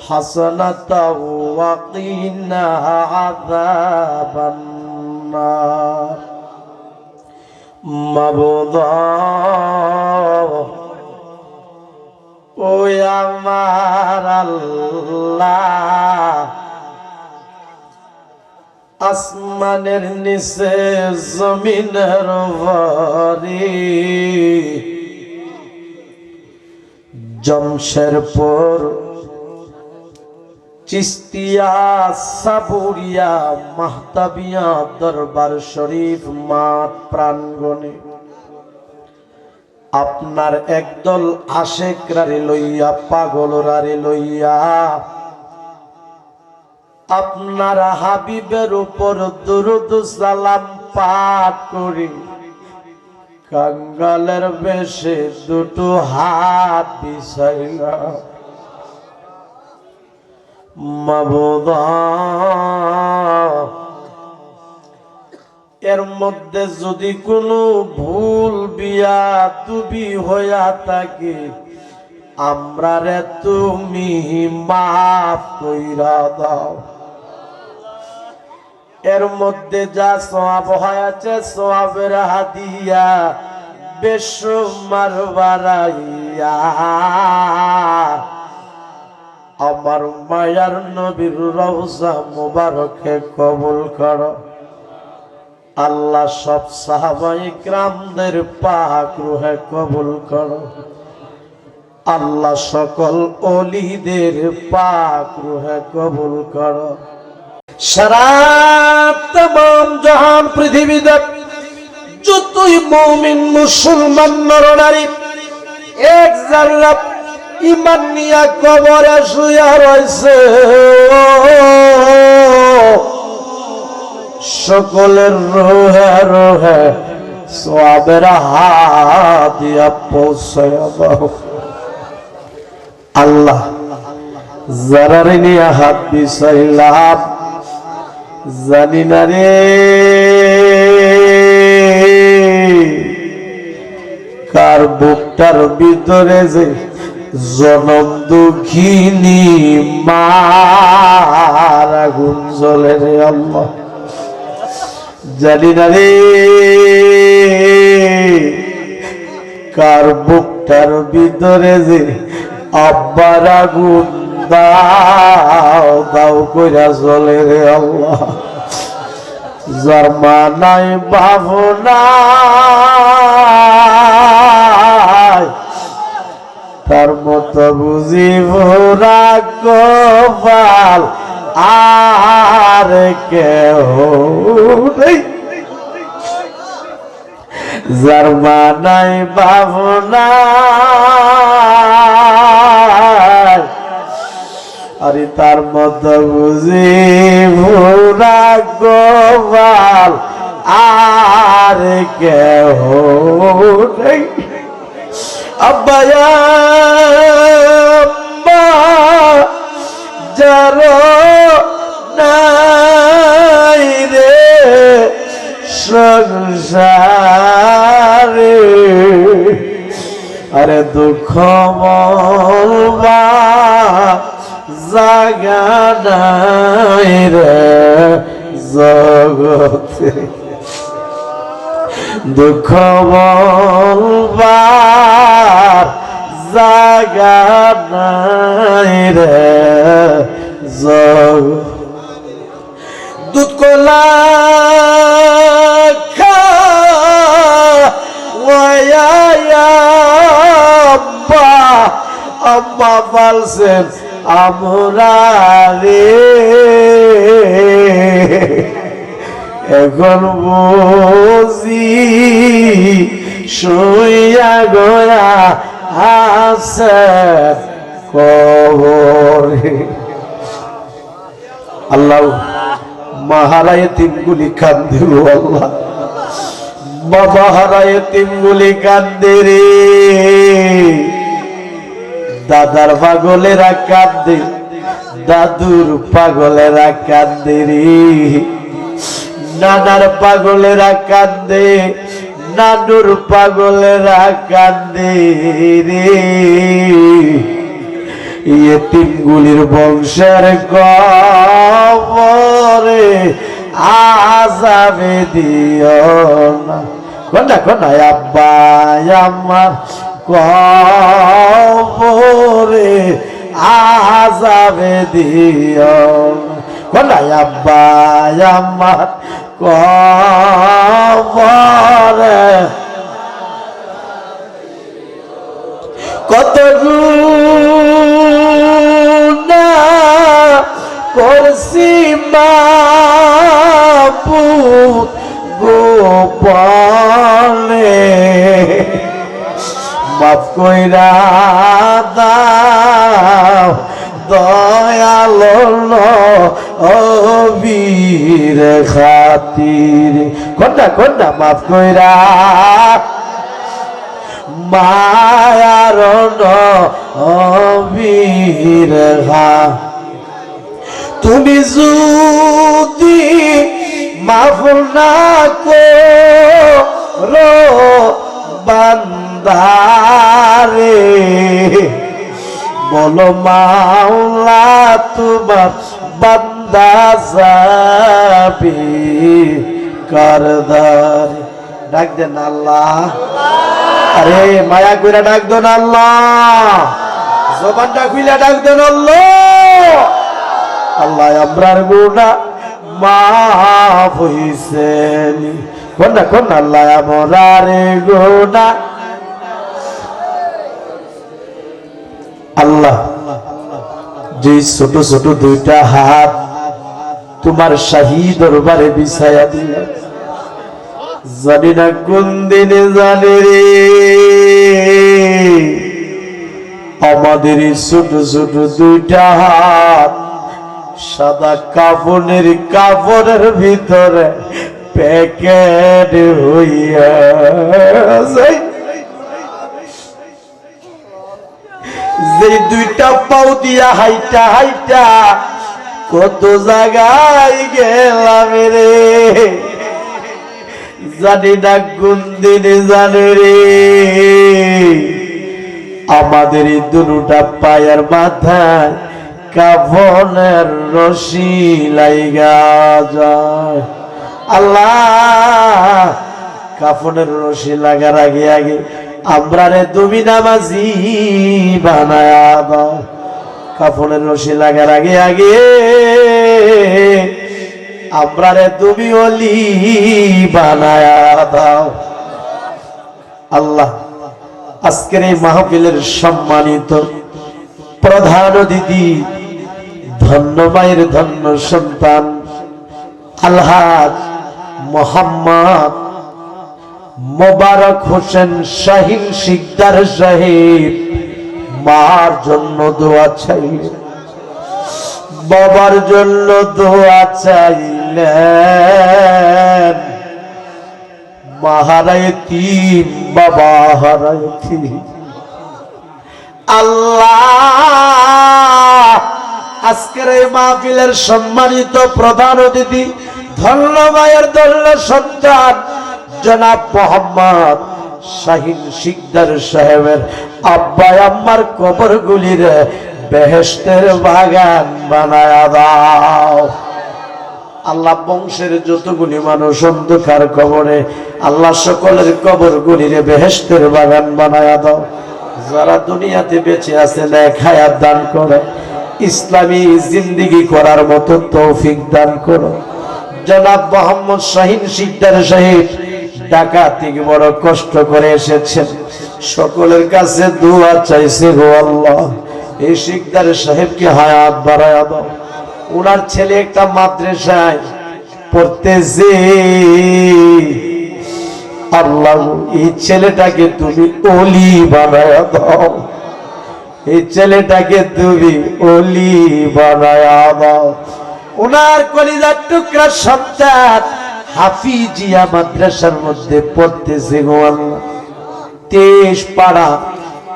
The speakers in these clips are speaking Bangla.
حسنة وقنا عذاب النار مبضى ও আমার আল্লাহ আসমানের নিচে জমিনের ভরি জমশেরপুর চিস্তিয়া, সাবুরিয়া, মাহতাবিয়া, দরবার শরীফ মাঠ প্রাঙ্গণে আপনার একদল আশেক রারে লইয়া, পাগল রারে লইয়া, আপনার হাবিবের উপর দুরুদ, সালাম পাঠ করি, কাঙ্গালের বেশে দুটো হাত বিষাইলাম এর মধ্যে যদি কোনো ভুল বিয়া তুবি হইয়া থাকে আমরা রে তুমি মাফ কইরা দাও। এর মধ্যে যা সওয়াব হয়েছে, সওয়াবের হাদিয়া বেসমার বাড়াইয়া আমার মায়ার নবীর রওজা মুবারকে কবুল কর। আল্লাহ সব সাহাবাই গ্রামদের পাক রুহে কবুল কর। আল্লাহ সকল অলিদের পাক রুহে কবুল কর। সারা জাহান পৃথিবীতে যতই মৌমিন মুসলমান নরনারী এক জাল্লা ইমান নিয়া কবরে শুয়া রয়েছে সকলের রোহে রোহে সবের দাও আল্লাহ। যারারে নিয়ে হাত বিষাইলাম জানি না রে। কার বুকটার ভিতরে যে জনম দুঃখিনী মার আগুন জ্বলে রে আল্লাহ। জানি না রে কার বুকটার ভিতরে যে আব্বার আগুন, দাও দাও কইরা চলে রে আল্লাহ। নাই ভাবনা তার মতো বুঝি ভোরা গোপাল আর কেহ নেই। যার মা নাই ভাবনা। আরে তার মতো বুঝি ভোরা গোপাল আর কেহ নেই। আব্বায়া যার নাই রে সংসারে। আরে দুঃখ মলবা জাগা রে জগতে। দুঃখ বলবার জাগা নাই রে দুধ কলা আব্বা আব্বা আমরা এখন বুঝি শুইয়া গোয়া আছে কবরে। আল্লাহ মাহারায় তিনগুলি কান্দে গো আল্লাহ। বাবা হারায় তিনগুলি কান্দে রে। দাদার পাগলেরা কান্দে দাদুর পাগলেরা কান্দে রে। নানার পাগলেরা কান্দে নানুর পাগলেরা কান্দে রে। ইয়েতিমগুলির বংশের কবরে আজাবে দিও না। কোনটা কোনটা আব্বা আমার কবরে আজাবে দিও না। কোনটা আব্বা আমার কবরে। কত গুণা করছি বাপু গোপালে মাফ কইরা দাও। দয়াল অবীর খাতির। কোনটা কোনটা মাফ কইরা। মায়ার অবীর তুমি যদি মাফ না করো, বান্দারে বলো মাওলা, তোমার বান্দা যাবে কারদার। ডাক দেন আল্লাহ। আরে, মায়া কইরা ডাক দেন আল্লাহ। জবানটা খুইলা ডাক দেন আল্লাহ। আল্লাহ, আমরার গুণা মাফ হইছেন কোন না, কোন আল্লাহ, আমরার গুণা আল্লাহ, যে ছোট ছোট দুইটা হাত তোমার শাহী দরবারে বিছায়া দিলা। জানি না কোন দিনে জানে রে। আমাদের ছোট ছোট দুইটা হাত সাদা কাপড়ের কাপড়ের ভিতরে প্যাকেট হইয়া যায়। যে দুইটা পাও দিয়া হাইটা হাইটা। কত জায়গায় গেলাম রে। জানি না কোন দিনে জানে রে। আমাদের এই দুটা পায়ের মাথায় কাফনের রশি লাইগা যায়। আল্লাহ, কাফনের রশি লাগার আগে আগে আমরা রে তুমি নামাজি বানায়া কাফনের রশি লাগার আগে আগে। আমরা রে তুমি অলি বানায়া আল্লাহ, আজকের এই মাহফিলের সম্মানিত প্রধান অতিথি, ধন্য মায়ের ধন্য সন্তান, আলহাজ মোহাম্মদ মোবারক হোসেন শাহিন শিকদার সাহেব, মার জন্য দোয়া চাইলেন, বাবার জন্য দোয়া চাইলেন। মাহারায় বাবা হারায় আল্লাহ, আজকের এই মাহফিলের সম্মানিত প্রধান অতিথি ধন্যবায়ের দল্য সন্তান জনাব মোহাম্মদ শাহিন শিকদার সাহেবের আব্বাই আম্মার কবর গুলির বেহেস্তের বাগান বানায়া দাও। আল্লাহ বংশের যতগুলি মানুষ অন্ধকার কবরে, আল্লাহ সকলের কবর গুলিরে বেহেস্তের বাগান বানায়া দাও। যারা দুনিয়াতে বেঁচে আছে, নেক হায়াত দান করো। ইসলামী জিন্দিগি করার মতো তৌফিক দান করো। জনাব মোহাম্মদ শাহিন সিকদার সাহেব ঢাকা থেকে বড় কষ্ট করে এসেছেন? সকলের কাছে দোয়া চাইছে গো আল্লাহ। এই শিকদার সাহেবকে হায়াত বাড়ায়া দাও। ওনার ছেলে একটা মাদ্রাসায় পড়তেছে আল্লাহ, এই ছেলেটাকে তুমি অলি বানায় দাও। এই ছেলেটাকে তুমি অলি বানায়া দাও। ওনার কলিজার টুকরা সন্তান হাফিজিয়া মাদ্রাসার মধ্যে পড়তেছে গো আল্লাহ। পাড়া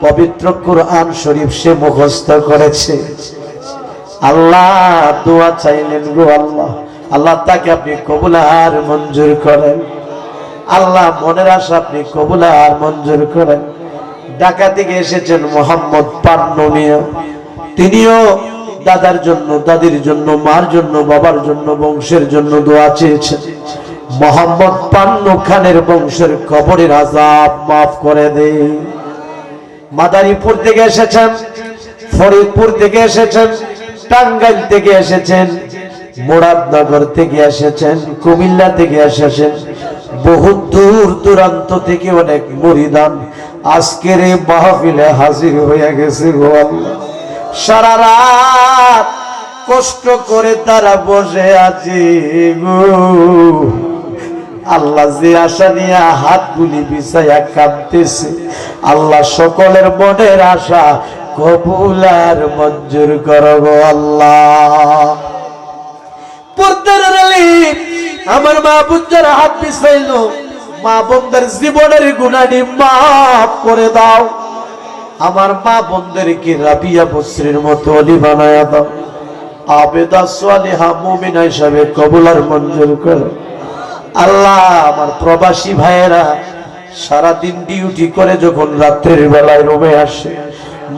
পবিত্র কোরআন শরীফ সে মুখস্থ করেছে। আল্লাহ দোয়া চাইলেন গো আল্লাহ। আল্লাহ তাকে আপনি কবুল আর মঞ্জুর করেন। আল্লাহ মনের আশা আপনি কবুল আর মঞ্জুর করেন। ঢাকা থেকে এসেছেন মোহাম্মদ পান্নমিয়া তিনিও দাদার জন্য, দাদির জন্য, মার জন্য, বাবার জন্য, বংশের জন্য দোয়া চেয়েছেন। মোহাম্মদ পান্নু খানের বংশের কবরের আজাব মাফ করে দে মাদারীপুর থেকে এসেছেন, ফরিদপুর থেকে এসেছেন, টাঙ্গাইল থেকে এসেছেন, মুরাদনগর থেকে এসেছেন, কুমিল্লা থেকে এসেছেন। বহু দূর দূরান্ত থেকে অনেক মরিদান আজকের এই মাহফিলে হাজির হয়ে গেছে গো আল্লাহ। সারা রাত কষ্ট করে তারা বসে আছে গো। আল্লাহ যে আশা নিয়ে হাতগুলি বিছাইয়া কাঁদতেছে, আল্লাহ সকলের মনের আশা কবুল আর মঞ্জুর করব আল্লাহ। আমার মা বুদ্ধার হাত পিছাইল মা বন্ধের জীবনের গুণানি মাফ করে দাও। আমার মা বন্ধেরকে রাবিয়া বসরির মতো অলি বানায়া দাও। আবেদা সালিহা মুমিনা হিসাবে কবুলার মঞ্জুর করো। আল্লাহ, আমার প্রবাসী ভাইয়েরা, সারাদিন ডিউটি করে যখন রাত্রের বেলায় রুমে আসে,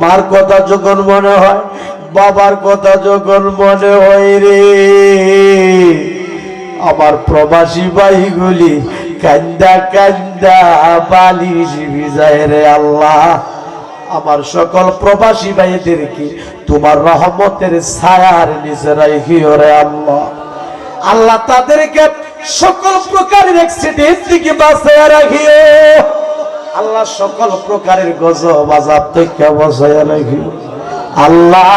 মার কথা যখন মনে হয়, বাবার কথা যখন মনে হয় রে। আমার প্রবাসী ভাইগুলি কান্দা কান্দা বালিশ ভিজায় রে আল্লাহ। আমার সকল প্রবাসী ভাইদেরকে তোমার রহমতের ছায়ার নিচে রাখিও রে আল্লাহ। আল্লাহ তাদেরকে সকল প্রকারের অ্যাক্সিডেন্ট থেকে বাঁচাইয়া রাখিও। আল্লাহ সকল প্রকারের গজব আজাব থেকে আল্লাহ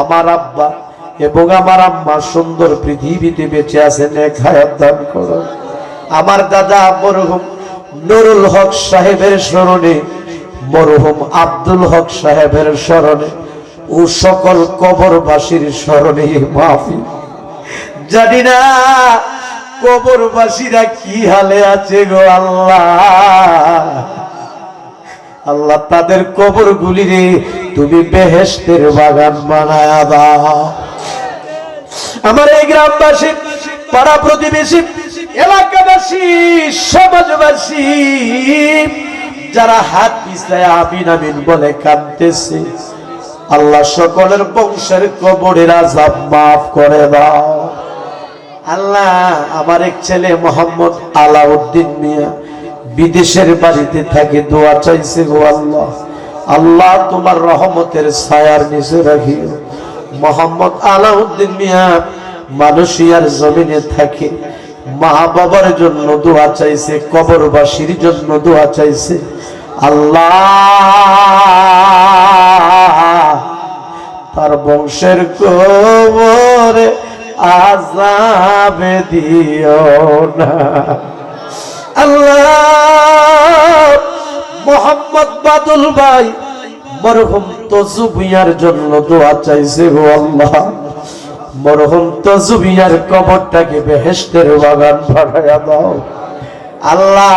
আমার আব্বা এবং আমার আম্মা সুন্দর পৃথিবীতে বেঁচে আছেন এক হায়াত দান করো। আমার দাদা মরহুম নুরুল হক সাহেবের স্মরণে মরহুম আব্দুল হক সাহেবের স্মরণে, ও সকল কবরবাসীর স্মরণে মাহফিল। জানি না কবরবাসীরা কি হালে আছে গো আল্লাহ। আল্লাহ তাদের কবর গুলি রে তুমি বেহেস্তের বাগান বানায়া দাও। আমার এই গ্রামবাসী, পাড়া প্রতিবেশী, এলাকাবাসী, সমাজবাসী যারা হাত পিছায় আমিন আমিন বলে কাঁদতেছে, আল্লাহ সকলের বংশের কবরের আজাব মাফ করে দাও। আল্লাহ, আমার এক ছেলে মোহাম্মদ আলাউদ্দিন মিয়া বিদেশের বাড়িতে থাকে, দোয়া চাইছে গো আল্লাহ। আল্লাহ তোমার রহমতের ছায়ার নিচে রাখিও মোহাম্মদ আলাউদ্দিন মিয়া মানুষিয়ার জমিনে থাকে মা বাবার জন্য দোয়া চাইছে, কবরবাসীর জন্য দোয়া চাইছে। আল্লাহ, তার বংশের কবরে আজাবে দিও না। আল্লাহ, মোহাম্মদ বাদুল ভাই, মরহুম তজুবিয়ার জন্য দোয়া চাইছে গো আল্লাহ। মরহুম জুবিয়ার কবরটাকে বেহেস্তের বাগান বানায়া দাও। আল্লাহ,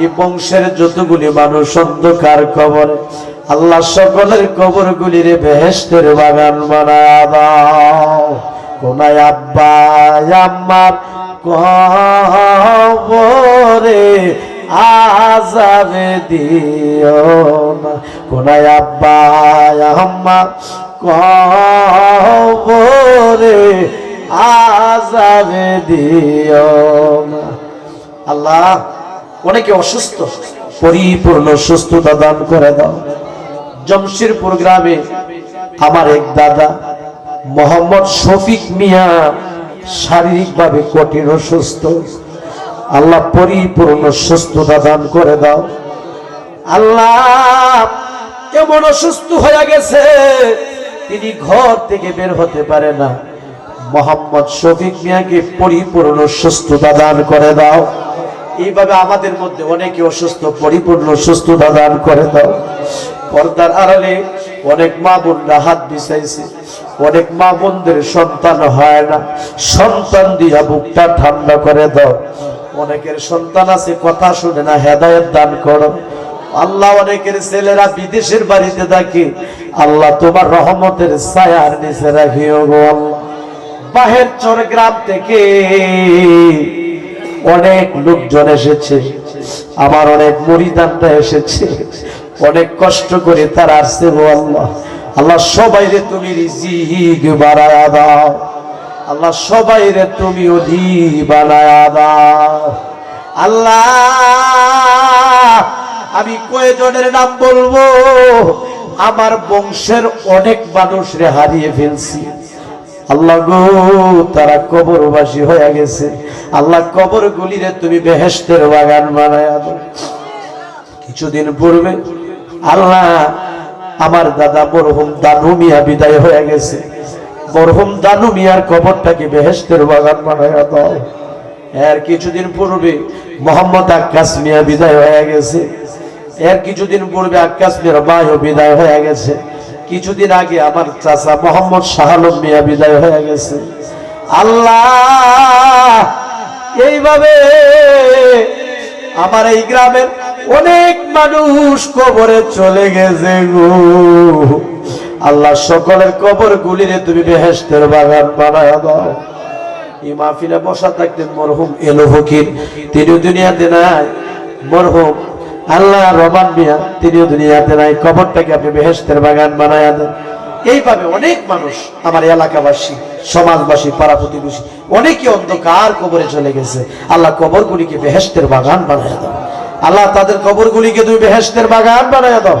এই বংশের যতগুলি মানুষ অন্ধকার কবরে, আল্লাহ সকলের কবর গুলিরে বেহেস্তের বাগান বানায়া দাও। কোনায় আব্বা আম্মার কবরে আজাবে দিও না কোনায় আব্বা আম্মার কবরে আজাবে দিও না আল্লাহ অনেকে অসুস্থ, পরিপূর্ণ সুস্থতা দান করে দাও। জমশিরপুর গ্রামে আমার এক দাদা, মোহাম্মদ শফিক মিয়া, শারীরিকভাবে কঠিন অসুস্থ। আল্লাহ পরিপূর্ণ সুস্থতা দান করে দাও। আল্লাহ কেমন অসুস্থ হয়ে গেছে, তিনি ঘর থেকে বের হতে পারে না। মোহাম্মদ শফিক মিয়াকে পরিপূর্ণ সুস্থতা দান করে দাও। এইভাবে আমাদের মধ্যে অনেকে অসুস্থ, পরিপূর্ণ সুস্থতা দান করে দাও। পর্দার আড়ালে অনেক মা বোনরা হাত বিছাইছে অনেক মা বোনদের সন্তান হয় না। সন্তান দিয়া বুকটা ঠান্ডা করে দাও। অনেকের সন্তান আছে, কথা শুনে না, হেদায়ত দান করো। আল্লাহ অনেকের ছেলেরা বিদেশের বাড়িতে থাকে। আল্লাহ তোমার রহমতের ছায়ার নিচে আল্লাহ। বাহের চর গ্রাম থেকে অনেক লোকজন এসেছে। আমার অনেক মরিদানরা এসেছে। অনেক কষ্ট করে তারা আসছে আল্লাহ। আল্লাহ সবাই রে তুমি রিজিক বাড়ায়া দাও। আল্লাহ সবাই রে তুমি অধি বানায়া আল্লাহ, আমি কয়েকজনের নাম বলব? আমার বংশের অনেক মানুষ রে হারিয়ে ফেলছি। আল্লাহ গো, তারা কবরবাসী হয়ে গেছে। আল্লাহ কবর গুলিরে তুমি বেহেস্তের বাগান বানায় কিছুদিন পূর্বে আল্লাহ আমার দাদা মরহুম দানু মিয়া বিদায় হয়ে গেছে। মরহুম দানু মিয়ার কবরটাকে বেহেস্তের বাগান বানায় দাও। এর কিছুদিন পূর্বে মোহাম্মদ আকাশ মিয়া বিদায় হয়ে গেছে। এর কিছুদিন পূর্বে আকাশ মিয়ার মায়ও বিদায় হয়ে গেছে। কিছুদিন আগে আমার চাচা মোহাম্মদ শাহালম মিয়া বিদায় হয়ে গেছে। আল্লাহ, এইভাবে আমার এই গ্রামের অনেক মানুষ কবরে চলে গেছে গো। আল্লাহ সকলের কবর গুলিরে তুমি বেহেস্তের বাগান বানায় দাও। এই মাহফিলে বসা থাকতেন মরহুম এলো ফকির, তিনিও দুনিয়াতে নাই। মরহুম আল্লাহ রমান মিয়া, তিনিও দুনিয়াতে নাই। কবরটাকে আপনি বেহেস্তের বাগান বানায় দেন। এইভাবে অনেক মানুষ আমার এলাকাবাসী, সমাজবাসী, পাড়া প্রতিবেশী, অনেকে অন্ধকার কবরে চলে গেছে। আল্লাহ কবরগুলিকে বেহেস্তের বাগান বানায় দাও। আল্লাহ তাদের কবরগুলিকে তুমি বেহেস্তের বাগান বানায় দাও।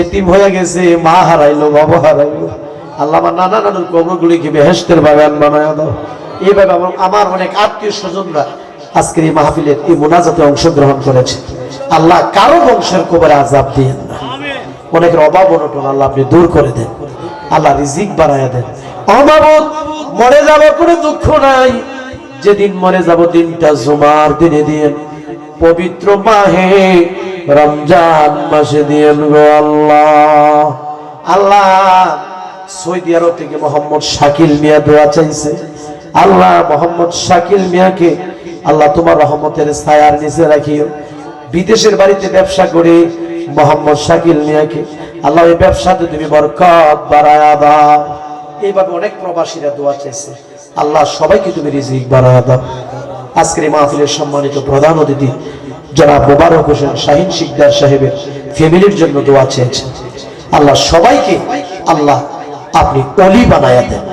এতিম হয়ে গেছে, মা হারাইলো, বাবা হারাইলো। আল্লাহ আমার নানা নানুর কবরগুলিকে বেহেস্তের বাগান বানায় দাও। এইভাবে আমার অনেক আত্মীয় স্বজনরা আজকের এই মাহফিলের এই মোনাজাতে অংশগ্রহণ করেছে। আল্লাহ কারও বংশের কবরে আজাব দিয়েন না। অনেকের অভাব অনটন আল্লাহ আপনি দূর করে দেন। আল্লাহ রিজিক বাড়ায় দেন। অমাবত, মরে যাব কোনো দুঃখ নাই। যেদিন মরে যাব দিনটা জুমার দিনে দিন পবিত্র মাহে রমজান মাসে দিয়েন গো আল্লাহ। আল্লাহ সৌদি আরব থেকে মোহাম্মদ শাকিল মিয়া দোয়া চাইছে। আল্লাহ মোহাম্মদ শাকিল মিয়াকে আল্লাহ তোমার রহমতের ছায়ার নিচে রাখিও। বিদেশের বাড়িতে ব্যবসা করে মোহাম্মদ শাকিল মিয়াকে আল্লাহ এই ব্যবসাতে তুমি বরকত বাড়ায়া দাও। এইভাবে অনেক প্রবাসীরা দোয়া চাইছে। আল্লাহ সবাইকে তুমি রিজিক বাড়ায়া দাও। আজকের মাহফিলের সম্মানিত প্রধান অতিথি জনাব মোবারক হোসেন শাহিন শিকদার সাহেবের ফ্যামিলির জন্য দোয়া চেয়েছেন। আল্লাহ সবাইকে আল্লাহ আপনি অলি বানায়া দেন।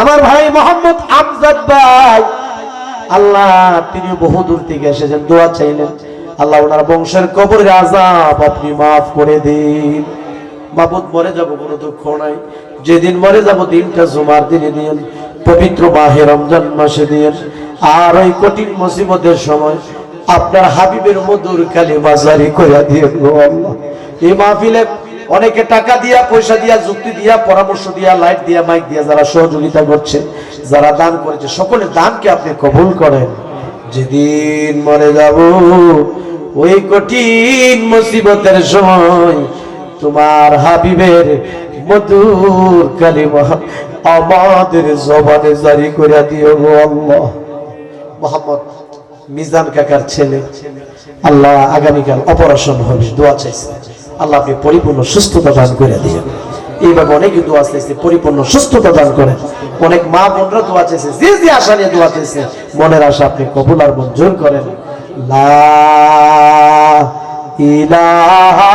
আমার ভাই মোহাম্মদ আমজাদ ভাই। আল্লাহ তিনি বহুদূর থেকে এসেছেন, দোয়া চাইলেন। আল্লাহ ওনার বংশের কবরের আজাব আপনি মাফ করে দিন। বাবুদ মরে যাব, কোনো দুঃখ নাই। যেদিন মরে যাব, দিনটা জুমার দিনে দিন। পবিত্র মাহে রমজান মাসে দিন আর ওই কঠিন মুসিবতের সময় আপনার হাবিবের মধুর কালী বাজারি করে দিয়ে এই মাহফিলে অনেকে টাকা দিয়া, পয়সা দিয়া, যুক্তি দিয়া, পরামর্শ দিয়া, লাইট দিয়া, মাইক দিয়া যারা সহযোগিতা করছে, যারা দান করেছে, সকলের দানকে আপনি কবুল করেন। যেদিন মরে যাব, ওই কঠিন মুসিবতের সময় তোমার হাবিবের মধুর কালিমা আমাদের জবানে জারি করে দিও গো আল্লাহ। মোহাম্মদ মিজান কাকার ছেলে। আল্লাহ আগামীকাল অপারেশন হবে, দোয়া চাইছে। আল্লাহ আপনি পরিপূর্ণ সুস্থতা দান করে দিয়েন এইভাবে অনেকে দোয়া চাইছে, পরিপূর্ণ সুস্থতা দান করেন। অনেক মা বোনরা দোয়া চাইছে, যে যে আশা নিয়ে দোয়া চাইছে, মনের আশা আপনি কবুল আর মঞ্জুর করেন। লা ইলাহা